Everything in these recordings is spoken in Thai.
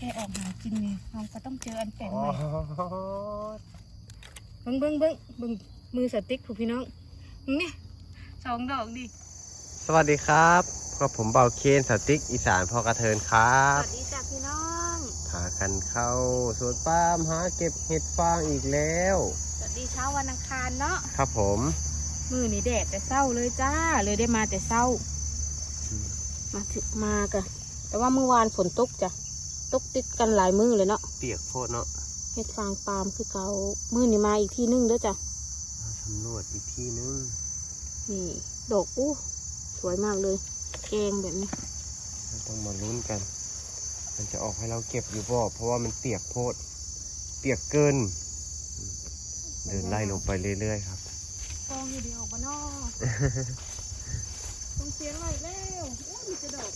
แค่ออกหากินนี่น้องก็ต้องเจออันแปลกอ๋ใหอม่เบิ้งเบิ้งเบิ้งเบิ้งมือสติ๊กผู้พี่น้องเนี่ยสองดอกดิสวัสดีครับกับผมเบาเคนสติ๊กอีสานพอกระเทินครัสบวัสดีจ้ะพี่น้องพากันเข้าสวนปาล์มหาเก็บเห็ดฟางอีกแล้ว สวัสดีเช้าวันอังคารเนาะ ครับผม มือนี่แดดแต่เศร้าเลยจ้า เลยได้มาแต่เศร้า มาถึงมากะแต่ว่าเมื่อวานฝนตกจ้ะ ตกติดกันหลายมือเลยเนาะเปียกโพดเนาะเห็ดฟางปาล์มคือเกามือนี่มาอีกที่นึงเด้อจ้ะมาสำรวจอีกที่นึงนี่ดอกอู้สวยมากเลย แกงแบบนี้เราต้องมาลุ้นกัน มันจะออกให้เราเก็บอยู่บ่เพราะว่ามันเปียกโพด เปียกเกิน เดินไล่ลงไปเรื่อยๆครับกองอยู่เดียวบ้านนอกต้องเสียงอะไรแล้วโอ้ยมีจะดอก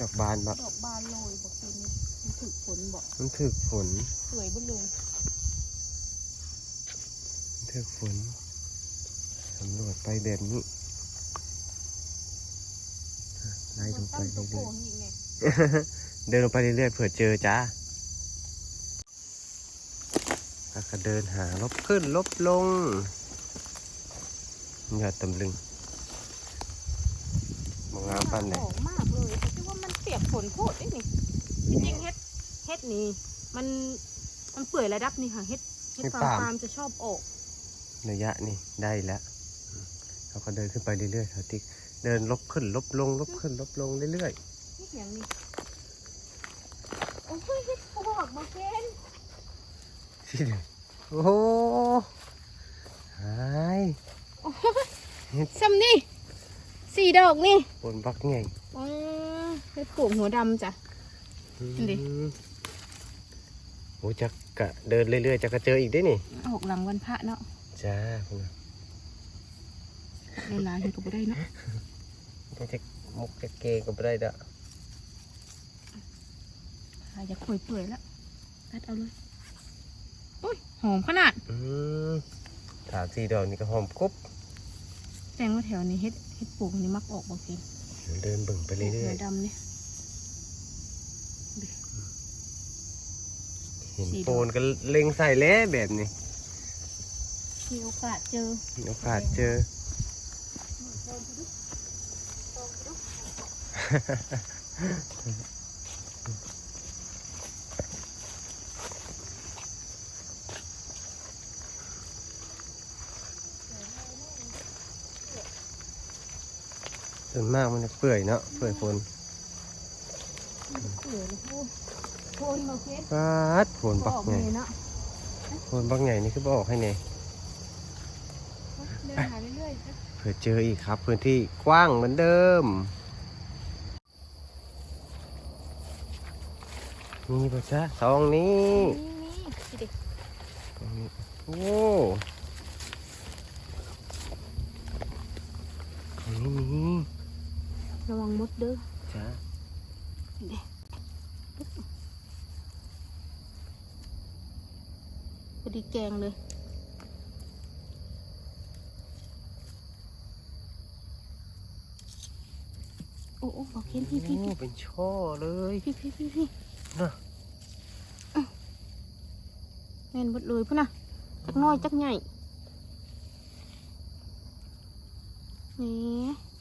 ดอกบานบะดอกบานโรยบอกทีนี้มันถึกฝนบอกมันถึกฝนสวยบุญเลยมันถึกฝนสำรวจไปแบบนี้ไล่ลงไปตั้งตัวเรื่โป่อยงอีกไงๆเดินลงไปเรื่อยๆเผื่อเจอจ้าแล้วก็เดินหาลบขึ้นลบลงยอดตำลึงมองงามปันเลยหอมมากเลยคิดว่ามัน เปียกฝนโคตรได้นี่จริงๆเฮ็ดเฮ็ดนี่ มันมันเปื่อยระดับนี่ค่ะเฮ็ดเฮ็ดฟางปาล์มจะชอบออกระยะนี่ได้แล้วอืมเราก็เดินขึ้นไปเรื่อยๆเถอะติ๊กเดินลบขึ้นลบลงลบขึ้นลบลงเรื่อยเฮ็ดอย่างนี้โอ้ยเฮ็ดพวกมาเกนๆที่เดินโอ้โหหายซ้ำนี่สี่ดอกนี่บนบักใหญ่อ๋อ เฮ็ดปลูกหัวดำจ้ะดิอืมโอ้จักกะเดินเรื่อยๆจักกะเจออีกได้นี่ออกหลังวันพระเนาะจ้าคุณน่ะในร้านเห็นก็บ่ได้เนาะจะจะมุกจะเกงก็ไม่ได้ดะอาจจะคุยเปื่อยแล้วตัดเอาเลยโอ้ยหอมขนาด อืมถามสีดอกนี่ก็หอมกรุบ แตงว่าแถวนี้เฮ็ดเฮ็ดปลูกนี่มักออกบ่เกน เดินเบิ่งไปเรื่หัอวยดำเนี่ยๆเห็นสีดอกโปนก็เล็งใส่แล้วแบบนี้มีโอกาสเจอมีโอกาสเจอ ส่วนมากมันจะเปื่อยเนาะเปื่อยฝนเปื่อยเลยโอ้โคนบ่เกนฟาดฝนบักออกไงเลยเนาะฝนบักไงนี่คือบอกให้ไงเดินหาเรื่อยๆจ้ะเผื่อเจออีกครับ พื้นที่กว้างเหมือนเดิมนี่ปะจ๊ะสองนี้นี่นี่สิเด็กตรงนี้โอ้ตรงนี้มี ระวัง มดเด้อจ้ะเด็กพอดีแกงเลยโอ้โอ้บอกเคนพี่พี่โอ้เป็นช่อเลยพี่พี่พี่พี่น่ะแม่นหมดเลยพุ่นน่ะจักน้อยจักใหญ่นี่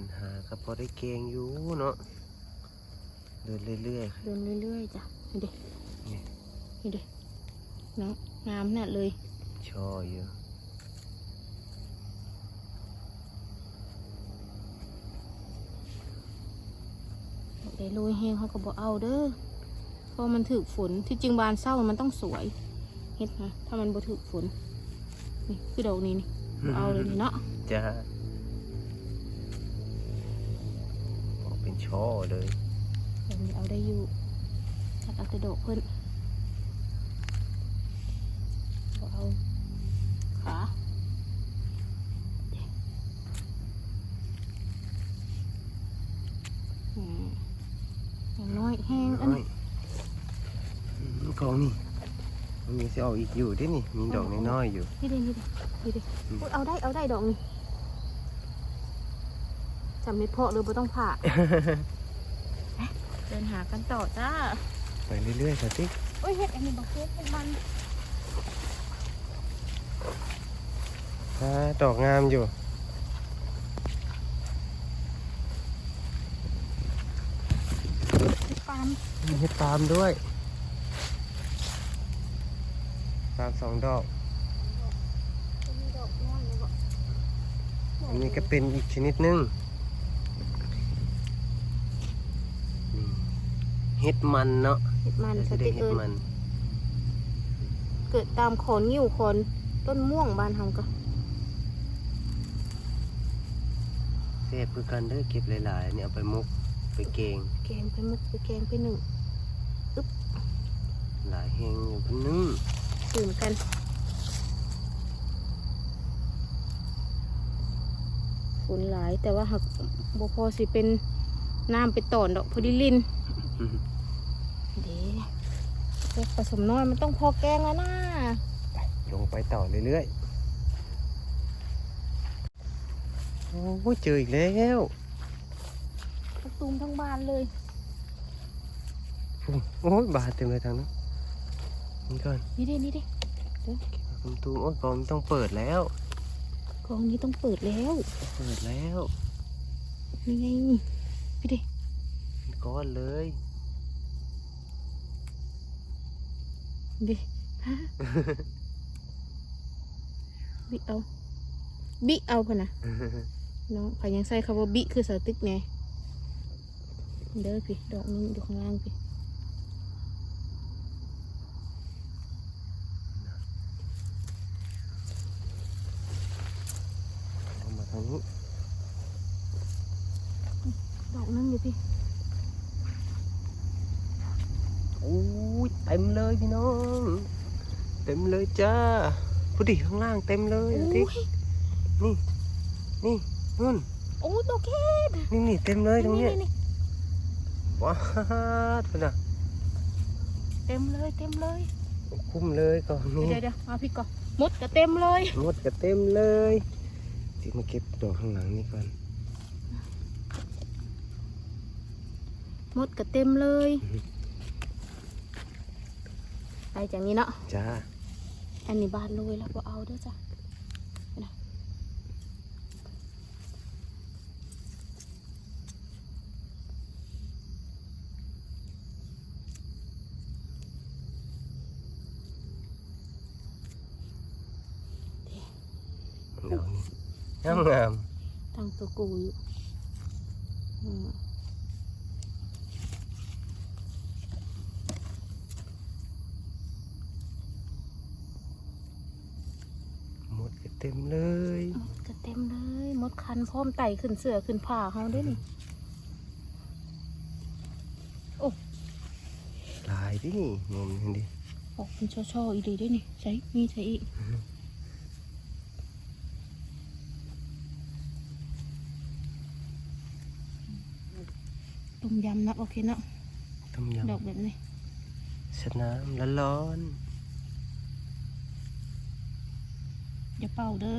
มันหากับพอได้เกงอยู่เนาะเดินเรื่อยๆเดินเรื่อยๆจ้ะนี่เด็กนี่นี่เด็กน้องงามน่ะเลยช่อเยอะบอกได้โรยแห้งเขาก็บอกเอาเด้อเพราะมันถึกฝนที่จริงบานเศร้ามันต้องสวยเห็ดนะถ้ามันบ่ถึกฝนนี่คือดอกนี้นี่บ่เอาเลยนี่เนาะจ้า ช่อเลยแบบนี้เอาได้อยู่ตัดเอาแต่ดอกเพิ่นเอาขาอย่างน้อยแห้งอันนี้กองนี่มันมีสิออกอีกอยู่เด้วยนี่ มีดอกน้อยๆอยู่นี่เด้นี่เด้นี่เด้อุ๊ยเอาได้เอาได้ดอกนี่ำเม็ดเพาะเลยบ่ต้องผ่าไปเดินหากันต่อจ้า ไปเรื่อยๆสติ๊กโอ้ยเห็ดอันนี้บอกเห็ดเป็นมันอ่าดอกงามอยู่เห็ดปาล์มมีเห็ดปาล์มด้วยปาล์มสองดอกจะมีดอกน้อยเลยบ่อันนี้ก็เป็นอีกชนิดหนึง เห็ดมันเนาะเห็ดมันสจะได้ติ๊กเห็เอิดญมันเกิดตามโคนยิ้วโคนต้นม่วงบานเฮาก็เสพคือกันเด้อเก็บหลายๆเนี่ยเอาไปมุกไปเกงแกงไปมุกไปแกงไปหนึ่งหลายแหงอยู่เพิ่นนึ่งตื่นกันฝนหลายแต่ว่าหักบ่พอสิเป็นน้ำไปตอนดอกพอดีลิน เด้พวกผสมน้อยมันต้องพอแกงแล้วนะลงไปต่อเรื่อยๆ โอ้ยเจออีกแล้วกระตูมทั้งบ้านเลยโอ้ยบาดเต็มเลยทางนั้นนี่ก่อน นี่ดินี่ดิคุณตูมโอ้ยกองต้องเปิดแล้วกองนี้ต้องเปิดแล้ว เปิดแล้วนี่ไงพี่ดิเป็นก้อนเลย ดิฮะบิเอาบิเอาพะนะน้องพายังใส่คำว่าบิคือสติ๊กแน่เด้อพี่ดอกนึงอยู่ข้างล่างพี่เอามาทางนี้ดอกนึงอยู่พี่โอ้ย เต็มเลยพี่น้อง เต็มเลยจ้าพุดิข้างล่างเต็มเลยโอ้ติ๊ยกนี่ นี่นู่นโอ้ยดอกเห็ดนี่นี่เต็มเลยตรงเนี้ยนี่ว้าวพุ่นน่ะเต็มเลยเต็มเลยคุ้มเลยก่อนนี้เดี๋ยวเดี๋ยวมาพี่ก่อนมดก็เต็มเลยหมดก็เต็มเลยที่มาเก็บดอกข้างหลังนี่ก่อนมดก็เต็มเลยไป จากนี้เนาะจ้าอันนี้บานเลยแล้วก็เอาเด้อจ้ะนะดอกนี้งามงามตั้งตัวกูอยู่อืม หมดก็เต็มเลย มดก็เต็มเลย มดคันพร้ อมไต่ขึ้นเสือขึ้นผ่าเขาด้วยนี่โอ้ลายดินี่งมเห็นดิออกเป็นช่อๆอีดีด้วยนี่ใช้มีใช้อีกต้มยำนะโอเคเนาะต้มดอกแบบนี้สดน้ำร้อนอย่าเป่าเด้อ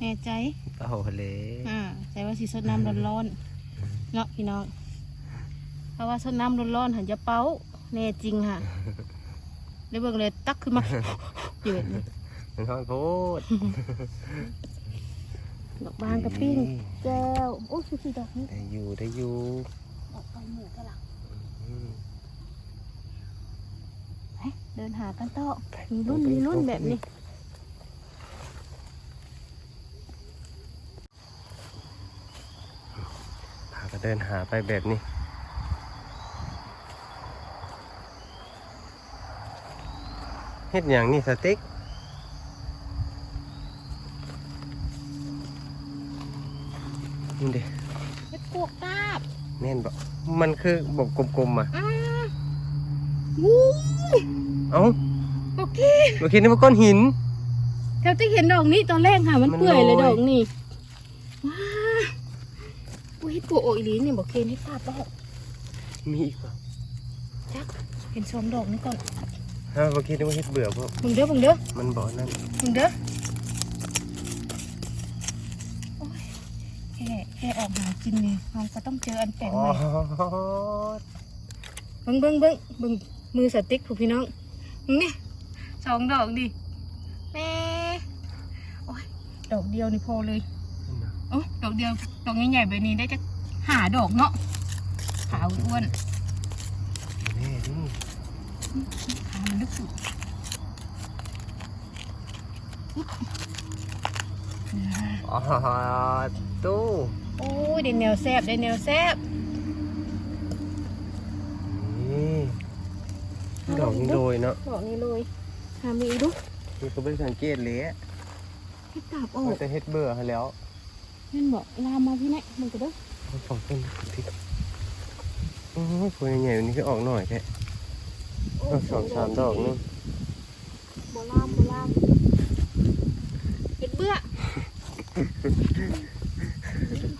แน่ใจๆเป่าเลยอ่าใส่ว่าสีสดน้ำร้อนๆเนาะพี่น้องเพราะว่าสดน้ำร้อนๆหันจะเป้าแน่จริงค่ะเลยเบิ่งเลยตักขึ้นมาเยืดนี่มันห้อยโพดดอกบานกระปิ้งแก้วโอ้ยคือดอกนี้ได้อยู่ได้อยู่ออกไปหมู่กะหลังอืมไปเดินหากันต่อมีรุ่นมีรุ่นแบบนี้ พา ก็เดินหาไปแบบนี้ เฮ็ดอย่างนี่สติ๊กนี่เด้เฮ็ดกวกตาบแม่นบอกมันคือบกกลมๆอะอ่าวู้เอ้าโอเคเมื่อกี้นี่มันก้อนหินแถวที่เห็นดอกนี้ตอนแรกค่ะ มันมันเปื่อยเลยลอยดอกนี้ว้า อุ้ยเฮ็ดกวกโอยลีนี่บอกเคนให้ทราบบอกมีอีกป่ะจักเห็นสองดอกนี้ก่อนฮะเมื่อกี้นี่มันเฮ็ดเบื่อเพราะมึงเด้อมึงเด้อมันบ่อนั่นมึงเด้อโอ้ยแห่แห่กออกหากินนี่เราก็ต้องเจออันแปลกอ๋ใหอม่เบิ้งเบิ้งเบิ้งเบิ้งมือสติ๊กผู้พี่น้องนี่สองดอกดิแม่โอ้ยดอกเดียวนี่พอเลยโอ้ดอกเดียวดอกใหญ่ๆแบบนี้ได้จะ หาดอกเนาะขาวอ้วนแม่ดิขามันลึกสุดอ๋อตู้โอ้ยได้แนวแซบได้แนวแซบนี่ดอกนี้โดยเนาะดอกนี้เลยหามีอีกดูนี่ก็ไม่ได้สังเกตเลยให้ตาบออมันกจะเฮ็ดเบื่อให้แล้วนั่นบอกลามมาพี่แน่มันก็เด้อเอา สองต้นทิศโอ้ยพวกใหญ่ๆวันนี้ก็ออกหน่อยแค่เอาสองสามดอกนึงโบลามโบลามเห็ดเบื่อ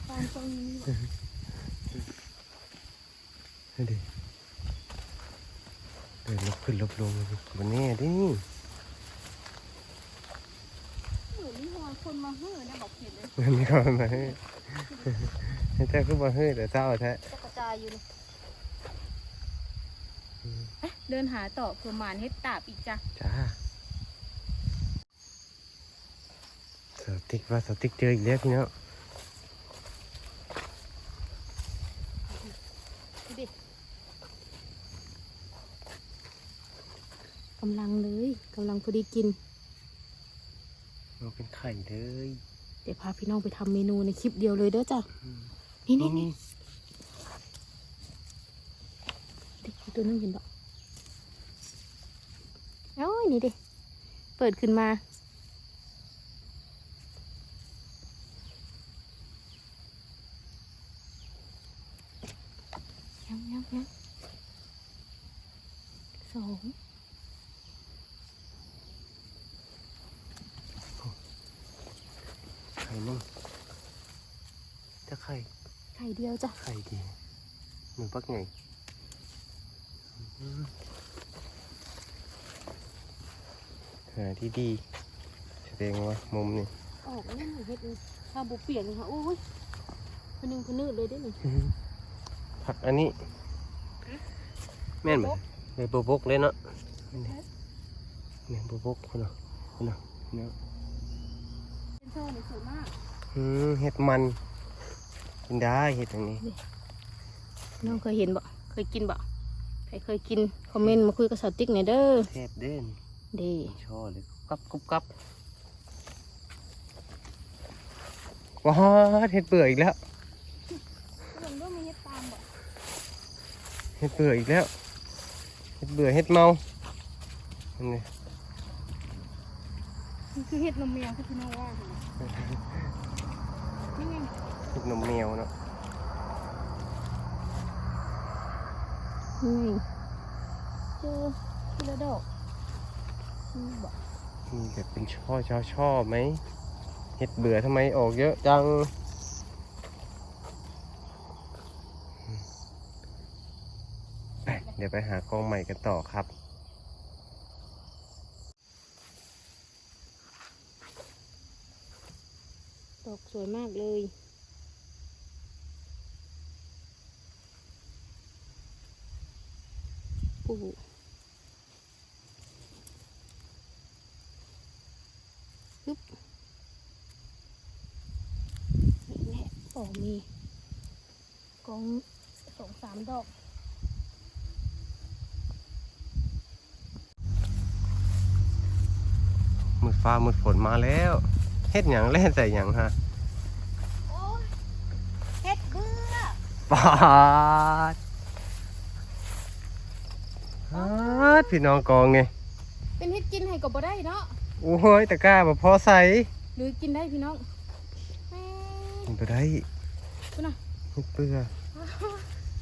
ตามตรงนี้นี่ดิเดินลบขึ้นลบลงมันแน่ดิเหมือนมีหัวคนมาเฮ้อนะบอกเห็นเลยมันมีคนมาให้ให้ เจ้าขึ้นมาให้แต่เจ้าแท้จะกระจายอยู่เลยเอ๊ะเดินหาต่อเพื่อหมานเฮ็ดตาบอีกจ้ะจ้าสติ๊กว่าสติ๊กเจออีกแล้วพี่เนาะดูดิกำลังเลยกำลังพอดีกิน มันเป็นไข่เลย เดี๋ยวพาพี่น้องไปทำเมนูในคลิปเดียวเลยเด้อจ้ะ นี่นี่นี่เด็กตัวนึงเห็นปะโอ้ยนี่ดิ เปิดขึ้นมายังยังยังสองไข่นึ่งจะไข่ ไข่เดียวจ้ะ ไข่ดีหนูปักไงหาที่ดีแสดงว่ามุมนี่ออกนี่เฮ็ดเลยถ้าบุเปลี่ยนเลยค่ะโอ้ยพนึงพนึกเลยได้หนิผักอันนี้ แม่นไหมในโบกเลยเนาะแม่นโบกคนเนาะคนเนาะเนาะเป็นโซ่ในสวยมากอืมเห็ดมัน กินได้เห็ดอย่างนี้ น้องเคยเห็นบ่เคยกินบ่ใครเคยกินคอมเมนต์มาคุยกับสาวติ๊กหน่อยเด้อแทบเด่นเด้ชอเลยกุบกับกุบกับว้าดเห็ดเบื่ออีกแล้วลงด้วยมีเฮ็ดตามบ่เห็ดเบื่ออีกแล้วเห็ดเบื่อเห็ดเมาอันนี้นี่คือเฮ็ดนมแมวที่พี่น้องว่าค่ะนี่ไง เห็ดนมแมวเนาะนี่ไงเจอทีละดอกนี่บ่มีแบบเป็นช่อช่อช่อไหมเห็ดเบื่อทำไมออกเยอะจังไปเดี๋ยวไปหากองใหม่กันต่อครับดอกสวยมากเลย ปูฮึบนี่แหละโอ้มีกองสองสามดอกมืดฟ้ามืดฝนมาแล้วเฮ็ดหยังเล่นใส่หยังฮะ โอ้ยเฮ็ดเบื่อปาด ปาดพี่น้องกองไงเป็นเฮ็ดกินให้ก็บ่ได้เนาะโอ้ยตะกร้าแบบพอใส่หรือกินได้พี่น้องแม่กินไปได้คุณน่ะเฮ็ดเบื่อ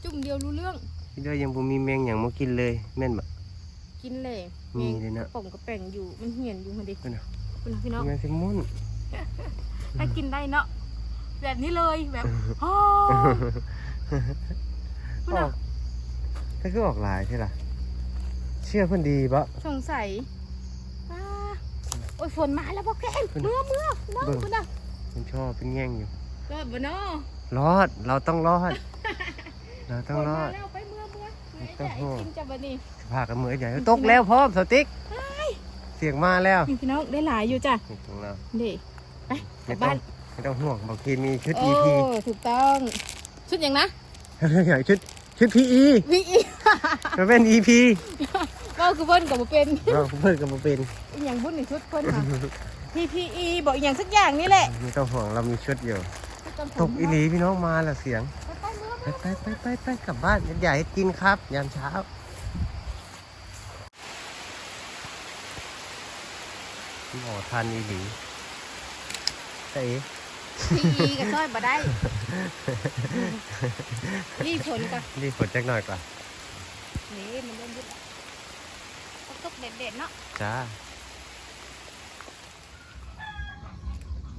จุ่มเดียวรู้เรื่องพี่เด้อยังบ่มีแมงหยังมากินเลยแม่นบ่กินเลยมีเลยนะป่องกระแป่งอยู่มันเหี่ยนอยู่มาดิเพิ่นน่ะคุณน่ะพี่น้องแม่นสิมุ่นถ้ากินได้เนาะแบบนี้เลยแบบอ๋อคุณออน่ะกถ้าคือออกหลายใช่ล่ะ เชื่อเพิ่นดีบ่สงสัยอ่าโอ้ยฝนมาแล้วพ่อแกนเมื่อเมื่อพี่น้องเบิ่ง คุณน่ะเพิ่นชอบเป็นแง่งอยู่ ก็บ่เนาะรอดเราต้องรอด เราต้องรอดแล้วไปเมื่อเมื่อไม่ต้องห่วงกินจับนี่ พากันมือใหญ่ตกแล้วพร้อมสติ๊กเสียงมาแล้วพี่น้องได้หลายอยู่จ้ะนี่ของเราเด็ไปกลัไม่บต้อบ้างนไม่ต้องห่วงบางทีมีชุด โอ้ EP ถูกต้อง ชุดอย่างนะอย่างชุดชุด PE พี่อี มันเป็น EP ก็คือเพิ่นกับบ่เป็นเราเพิ่นกับมาเป็นอีหยังบุญในชุดเพิ่นค่ะ PPE บอกอีหยังสักอย่างนี่แหละไม่ต้องห่วงเรามีชุดอยู่ตกอีหลีพี่น้องมาแล้วเสียงไปไปไปไปไปกลับบ้านใหญ่ให้กินครับ ยามเช้าหมอทันอีหลีแต่เอ๋พีอีกับซ้อยบ่ได้รีบผลก่อนรีบฝนจักหน่อยก่อน นี่มันเริ่มยุบแล้วตกเด็ดๆเนาะจ้า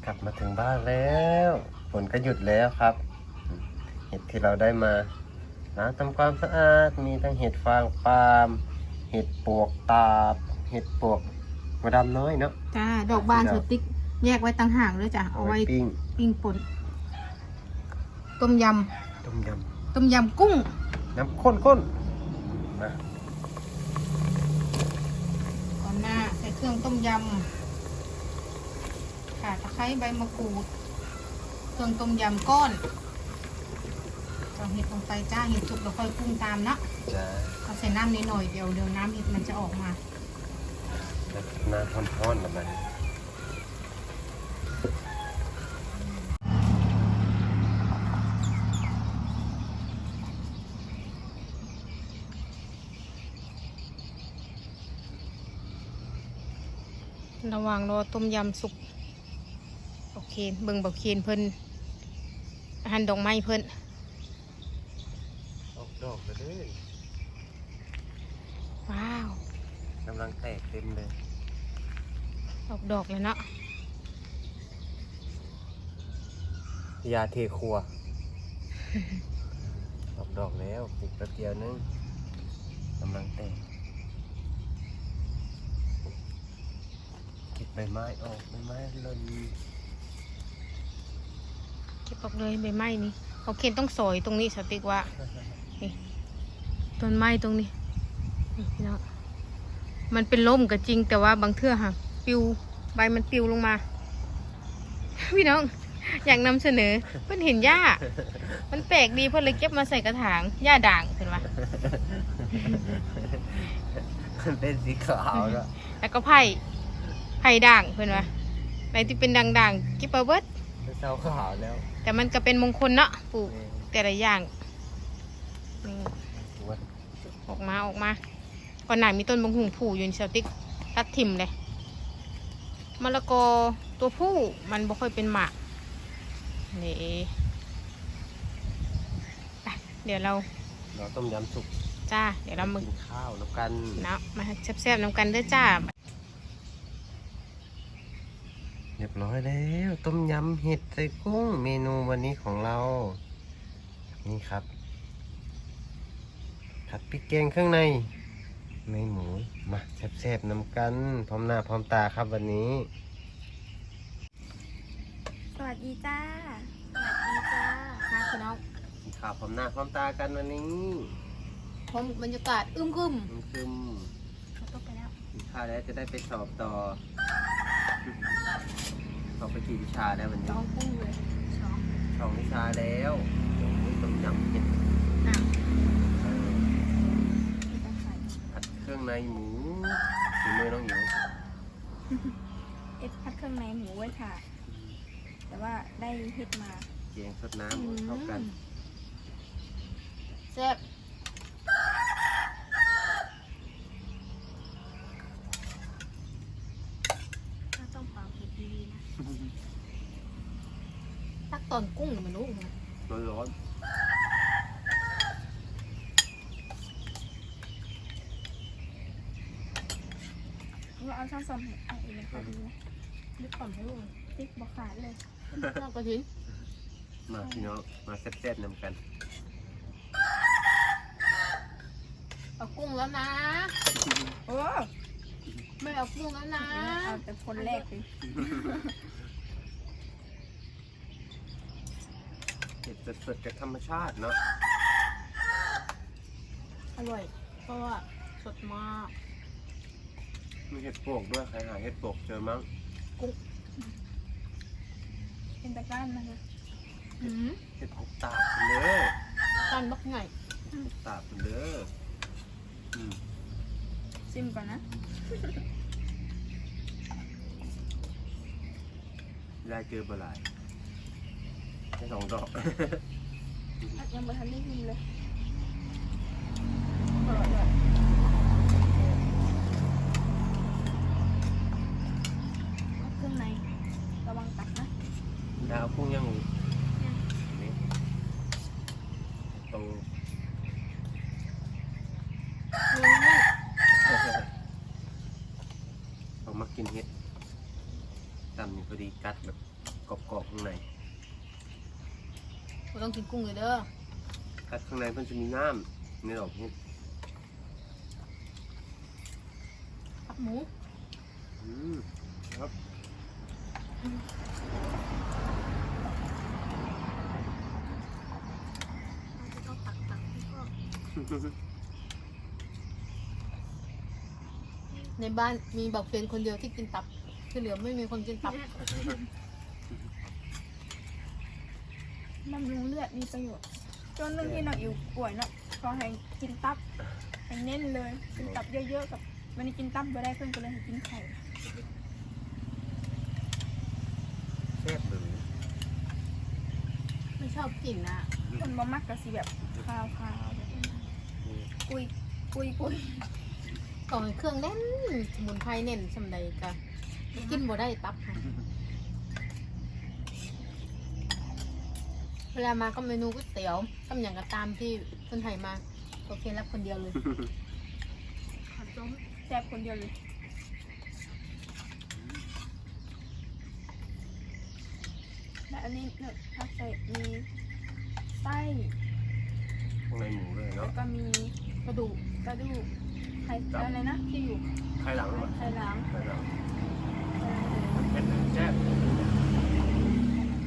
กลับมาถึงบ้านแล้วฝนก็หยุดแล้วครับ เห็ดที่เราได้มาล้างทำความสะอาดมีทั้งเห็ดฟางปาล์มเห็ดปวกตาบ เห็ดปวกมะดำน้อยเนาะ จ้าดอกบานสติ๊กแยกไว้ต่างหากเลยจ้ะเอาเอาไว้ไว้ปิ้งปิ้งป่นต้มยต้มยำต้มยำกุ้งำน้ำข้นข้นๆนะ ก่อนหน้าใส่ เครื่องต้มยำข่าตะไคร้ใบมะกรูด เครื่องต้มยำก้อนเอาเห็ดลงไปจ้าเห็ดสุกแล้วค่อยปรุงตามเนาะจ้าเอาใส่น้ำนิดหน่อยเดี๋ยวเดี๋ยวน้ำเห็ดมันจะออกมา น้ำร้อนๆแบบนั้น ระหว่างรอต้มยำสุกโอเคเบิ่งบักเคนเพิ่นหั่นดอกไม้เพิ่นออกดอกเลยเด้อว้าวกำลังแตกเต็มเลย ออกดอกเลยเนาะยาเทครัว ออกดอกแล้วปลูกแป๊บเดียวนึงกำลังแตกเก็บ ใบไม้ออกใบไม้หล่นเก็บออกเลยใบไม้นี่เขาเคนต้องสอยตรงนี้สติกว่านี่ต้นไม้ตรงนี้นี่พี่น้องมันเป็นล่มก็จริงแต่ว่าบางเทื่อค่ะปิวใบมันปิวลงมา พี่น้อง อยากนำเสนอเพิ่นเห็นหญ้า มันแปลกดีเพิ่นเลยเก็บมาใส่กระถางหญ้าด่างเห็นปะมันเป็นสีขาวแล้วแล้วก็ไผ่ ไผ่ด่างเพื่อนว่าอะไรที่เป็นด่างๆกิบเอาเบิดเป็นเสาขาวแล้วแต่มันก็เป็นมงคลเนาะปลูกนี่แต่ละอย่างนี่ถือว่าออกมาออกมาก่อนหน้ามีต้นบงหุงผูอยู่ในเซลติกตัดทิมเลยมะละกอตัวผู้มันบ่ค่อยเป็นหมากนี่ไปเดี๋ยวเราเราต้มยำสุกจ้าเดี๋ยวเรามากินข้าวแล้วกันเนาะมาแซ่บๆน้ำกันเด้อจ้า เรียบร้อยแล้ว ต้มยำเห็ดใส่กุ้งเมนูวันนี้ของเรา นี่ครับ ผัดพริกแกงเครื่องใน ในหมู มาแซ่บๆน้ำกัน พร้อมหน้าพร้อมตาครับวันนี้ สวัสดีจ้า สวัสดีจ้ามาคุณน้องกินข้าวพร้อมหน้าพร้อมตากันวันนี้พร้อมบรรยากาศอึมครึมมันคือเขาตกไปแล้วกินข้าวแล้วจะได้ไปสอบต่อส อบไปกี่วิชาแล้ววันนี้จ้องกุ้งเลยช้องสองวิชาแล้วโอ้ยต้มยำเห็ดอะเออมีตะไคร้ผัดเครื่องในหมูฝีมือน้องหยูเอ็ดพัดเครื่องในหมูไว้ค่ะ แต่ว่าได้เฮ็ดมาแกงสดน้ำเข้ากันแซ่บถ้าต้องเปล่าเผ็ดดีๆนะ ตักตอนกุ้งมันรู้ไหมร้อนร้อนว่าเอาช่างซ่อมเห็ดเอาเองค่ะดีนะนึกก่อนให้รู้ติ๊กบอกขาดเลยนอกกระถิ่นมาพี่น้องมาแซ่บๆนำกัน เอากุ้งแล้วนะ โอ้ไม่เอากุ้งแล้วนะ เอาแต่คนแรกเลย เห็ด สดๆจากธรรมชาติเนาะอร่อย เพราะว่าสดมากมีเห็ดโปกด้วยใครหาเห็ดโปกเจอมั้งเป็นตะกร้านนะคะอืมเห็ดหกตาบคุณเด้อกันบักไงหกตาบคุณเด้ออืมซิมก่อนนะได้เจอเบอร์หลายแค่สองดอกยังไม่ทันได้กินเลยอร่อยด้วยเอาเครื่องในระวังตักนะดาวพุ่งยังนี่ตรงเอามากินเห็ดตำนี่พอดีกัดแบบกรอบๆข้างใน เราต้องกินกุ้งเลยเด้อกัดข้างในมันจะมีน้ำในดอกเห็ดผักหมูอืมครับก็ตักตักก็ในบ้านมีบักเฟนคนเดียวที่กินตับที่เหลือไม่มีคนกินตับ บำรุงเลือดมีประโยชน์จนเรื่องที่เราอยู่ป่วยเนาะพอให้กินตับให้เน้นเลยกินตับเยอะๆกับวันนี้กินตับไปได้เพิ่มก็เลยให้กินไข่แซ่บเลยไม่ชอบกินอะคนบ่มักก็สิแบบคาวๆแบบกุยกุยกุยต่อให้เครื่องเล่นสมุนไพรเน้นสำใดกะกินบ่ได้ตับค่ะ เวลามาก็เมนูก๋วยเตี๋ยวตำอย่างก็ตามที่คนไทยมา โอเครับคนเดียวเลยขอต้มแซ่บคนเดียวเลยและอันนี้เนี่ยผักใส่มีไส้ข้างในหมูเลยแล้เนาะวก็มีกระดูกกระดูกไข่อะไรนะที่อยู่ไข่หลังหรือเปล่าไข่หลังไข่หลังเผ็ดแซ่บ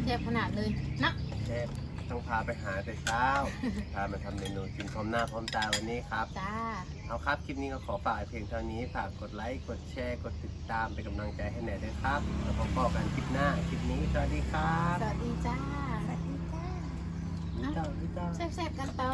แซ่บขนาดเลยนะ แซ่บต้องพาไปหาแต่เช้า พามาทำเมนูกินพร้อมหน้าพร้อมตาวันนี้ครับ จ้า เอาครับ คลิปนี้ก็ขอฝากเพียงเท่านี้ ฝากกดไลค์ กดแชร์ กดติดตามเป็นกำลังใจให้แหน่ด้วยครับ แล้วพบกันคลิปหน้า คลิปนี้ สวัสดีครับสวัสดีจ้า สวัสดีจ้า นี่เจ้านี่เจ้า แซ่บๆกันต่อ